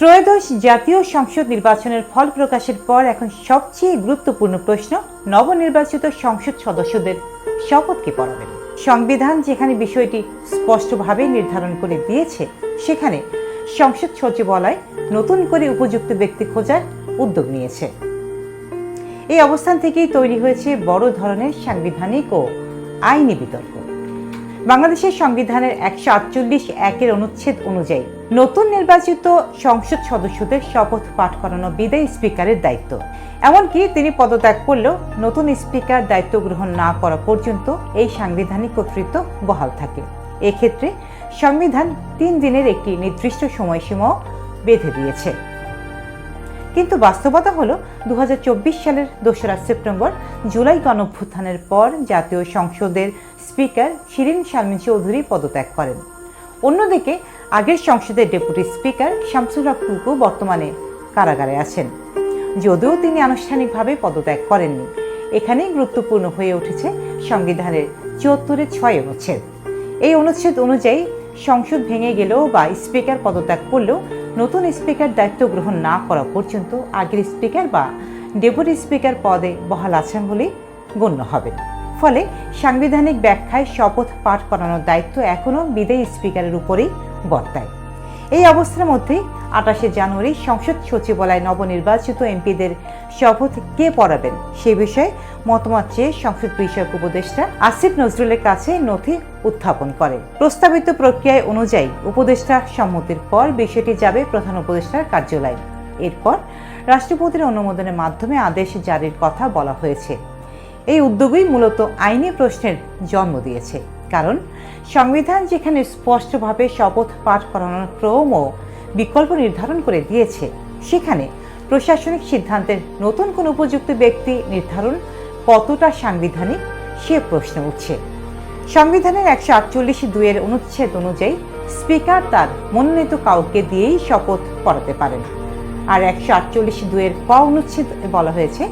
ত্রয়োদশ জাতীয় সংসদ নির্বাচনের ফল প্রকাশের পর এখন সবচেয়ে গুরুত্বপূর্ণ প্রশ্ন নবনির্বাচিত সংসদ সদস্যদের শপথকে পড়াবেন। সংবিধান যেখানে বিষয়টি স্পষ্টভাবে নির্ধারণ করে দিয়েছে, সেখানে সংসদ সচিবালয় নতুন করে উপযুক্ত ব্যক্তি খোঁজার উদ্যোগ নিয়েছে। এই অবস্থান থেকেই তৈরি হয়েছে বড় ধরনের সাংবিধানিক ও আইনি বিতর্ক। বাংলাদেশের সংবিধানের একশো আটচল্লিশ একের অনুচ্ছেদ অনুযায়ী নতুন নির্বাচিত সংসদ সদস্যদের শপথ পাঠ করানো বিদায়ী স্পিকারের দায়িত্ব। এমনকি তিনি পদত্যাগ করলেও নতুন স্পিকার দায়িত্ব গ্রহণ না করা পর্যন্ত এই সাংবিধানিক কর্তৃত্ব বহাল থাকে। এক্ষেত্রে সংবিধান তিন দিনের একটি নির্দিষ্ট সময়সীমাও বেঁধে দিয়েছে। কিন্তু বাস্তবতা হলো দু হাজার চব্বিশ সালের দোসরা সেপ্টেম্বর জুলাই গণঅভ্যুত্থানের পর জাতীয় সংসদের স্পিকার শিরিন শারমিন চৌধুরী পদত্যাগ করেন। অন্যদিকে আগের সংসদের ডেপুটি স্পিকার শামসুল হক টুকু বর্তমানে কারাগারে আছেন। যদিও তিনি আনুষ্ঠানিকভাবে পদত্যাগ করেননি। এখানেই গুরুত্বপূর্ণ হয়ে উঠেছে সংবিধানের চুয়াত্তরের ছয় অনুচ্ছেদ। এই অনুচ্ছেদ অনুযায়ী সংসদ ভেঙে গেলেও বা স্পিকার পদত্যাগ করলেও নতুন স্পিকার দায়িত্ব গ্রহণ না করা পর্যন্ত আগের স্পিকার বা ডেপুটি স্পিকার পদে বহাল আছেন বলে গণ্য হবে। ফলে সাংবিধানিক ব্যাখ্যায় শপথ পাঠ করানোর দায়িত্ব এখনও বিদায়ী স্পিকারের উপরেই বর্তায়। এই অবস্থার মধ্যেই আঠাশে জানুয়ারি সংসদ সচিবালয় নবনির্বাচিত এমপিদের শপথ কে পড়াবেন? সে বিষয়ে মতামত চেয়ে সংসদ বিষয়ক উপদেষ্টা আসিফ নজরুলের কাছে নথি উত্থাপন করে। প্রস্তাবিত প্রক্রিয়ায় অনুযায়ী উপদেষ্টা সম্মতির পর বিষয়টি যাবে প্রধান উপদেষ্টার কার্যালয়ে। এরপর রাষ্ট্রপতির অনুমোদনের মাধ্যমে আদেশ জারির কথা বলা হয়েছে। এই উদ্যোগই মূলত আইনি প্রশ্নের জন্ম দিয়েছে। কারণ সংবিধান যেখানে স্পষ্টভাবে শপথ পাঠ করানোর ক্রম ও বিকল্প নির্ধারণ করে দিয়েছে, সেখানে প্রশাসনিক সিদ্ধান্তের নতুন কোন উপযুক্ত ব্যক্তি নির্ধারণ কতটা সাংবিধানিক, সে প্রশ্ন উঠছে। সংবিধানের একশো আটচল্লিশ দুইয়ের অনুচ্ছেদ অনুযায়ী স্পিকার তার মনোনীত কাউকে দিয়েই শপথ করাতে পারেন। আর একশো আটচল্লিশ দুইয়ের ক অনুচ্ছেদ বলা হয়েছে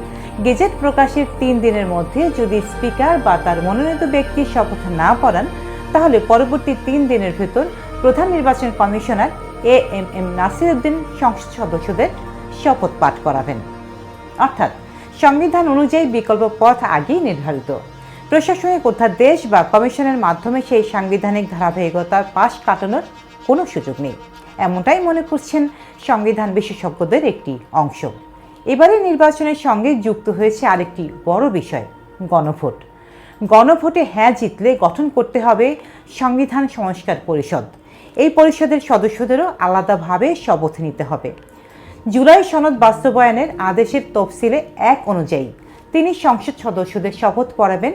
গেজেট প্রকাশের তিন দিনের মধ্যে যদি স্পিকার বা তার মনোনীত ব্যক্তি শপথ না পড়ান, তাহলে পরবর্তী তিন দিনের ভেতর প্রধান নির্বাচন commissioner A M M Nasir Uddin সংসদ সদস্যদের শপথ পাঠ করাবেন। অর্থাৎ সংবিধান অনুযায়ী বিকল্প পথ আগেই নির্ধারিত। প্রশাসনিক অধ্যাদেশ বা কমিশনের মাধ্যমে সেই সাংবিধানিক ধারাবাহিকতার পাশ কাটানোর কোনো সুযোগ নেই। এমনটাই মনে করছেন সংবিধান বিশেষজ্ঞদের একটি অংশ। এবারে নির্বাচনের সঙ্গে যুক্ত হয়েছে আরেকটি বড় বিষয়, গণভোট। গণভোটে হ্যাঁ জিতলে গঠন করতে হবে সংবিধান সংস্কার পরিষদ। এই পরিষদের সদস্যদেরও আলাদাভাবে শপথ নিতে হবে। জুলাই সনদ বাস্তবায়নের আদেশের তফসিলে এক অনুযায়ী তিনি সংসদ সদস্যদের শপথ পড়াবেন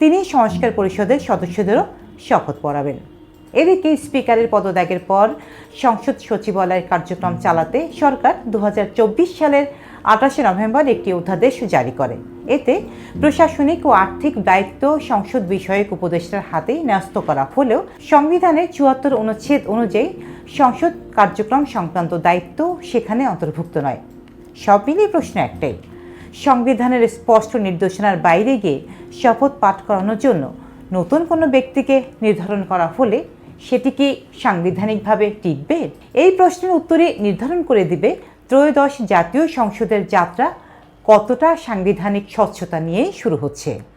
তিনি সংস্কার পরিষদের সদস্যদেরও শপথ পড়াবেন এদিকে স্পিকারের পদত্যাগের পর সংসদ সচিবালয়ের কার্যক্রম চালাতে সরকার দু হাজার চব্বিশ সালের আঠাশে নভেম্বর একটি অধ্যাদেশ জারি করে। এতে প্রশাসনিক ও আর্থিক দায়িত্ব সংসদ বিষয়ক উপদেষ্টার হাতেই ন্যস্ত করা হলেও সংবিধানের চুয়াত্তর অনুচ্ছেদ অনুযায়ী সংসদ কার্যক্রম সংক্রান্ত দায়িত্ব সেখানে অন্তর্ভুক্ত নয়। সব মিলিয়ে প্রশ্ন একটাই, সংবিধানের স্পষ্ট নির্দেশনার বাইরে গিয়ে শপথ পাঠ করানোর জন্য নতুন কোনো ব্যক্তিকে নির্ধারণ করা হলে সেটি কি সাংবিধানিকভাবে টিকবে? এই প্রশ্নের উত্তরে নির্ধারণ করে দিবে ত্রয়োদশ জাতীয় সংসদের যাত্রা কতটা সাংবিধানিক স্বচ্ছতা নিয়ে শুরু হচ্ছে।